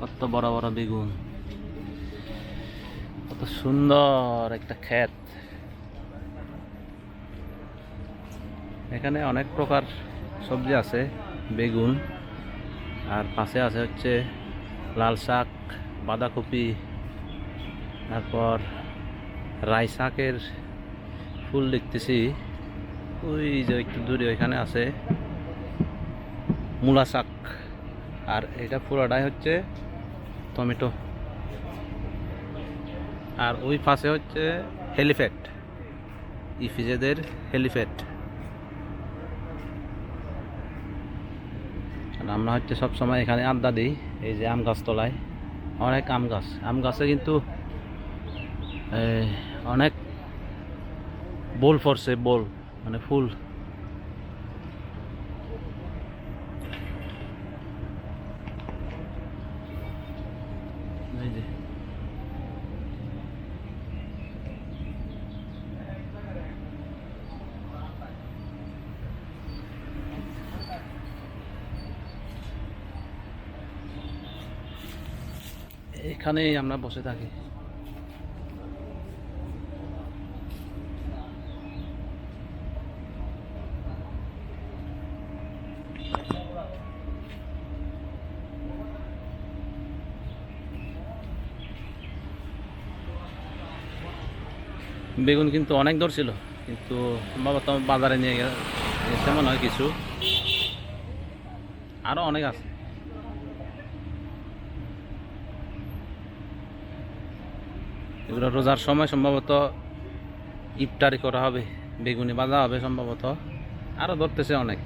কত বড় বড় বেগুন। কত সুন্দর একটা ক্ষেত। এখানে অনেক প্রকার সবজি আছে, বেগুন। আর পাশে আছে হচ্ছে লাল শাক, বাঁধাকপি, তারপর রাই শাকের ফুল দেখতেছি। ওই যে একটু দূরে ওইখানে আছে, মূলা শাক। আর এটা পুরোটাই হচ্ছে টমেটো। আর ওই পাশে হচ্ছে হেলিফ্যাট। ইফিজেদের হেলিফ্যাট। আর আমরা হচ্ছে সবসময় এখানে আড্ডা দিই, এই যে আম গাছ তলায়। অনেক আম গাছ। আম গাছে কিন্তু অনেক বোল ফরছে বোল মানে ফুল। এই এখানেই আমরা বসে থাকি। বেগুন কিন্তু অনেক দর ছিল, কিন্তু সম্ভবত বাজারে নিয়ে গেছে মনে হয় কিছু আরও অনেক আছে। এগুলো রোজার সময় সম্ভবত ইফতারি করা হবে, বেগুনি বাজা হবে সম্ভবত আরও ধরতেছে অনেক।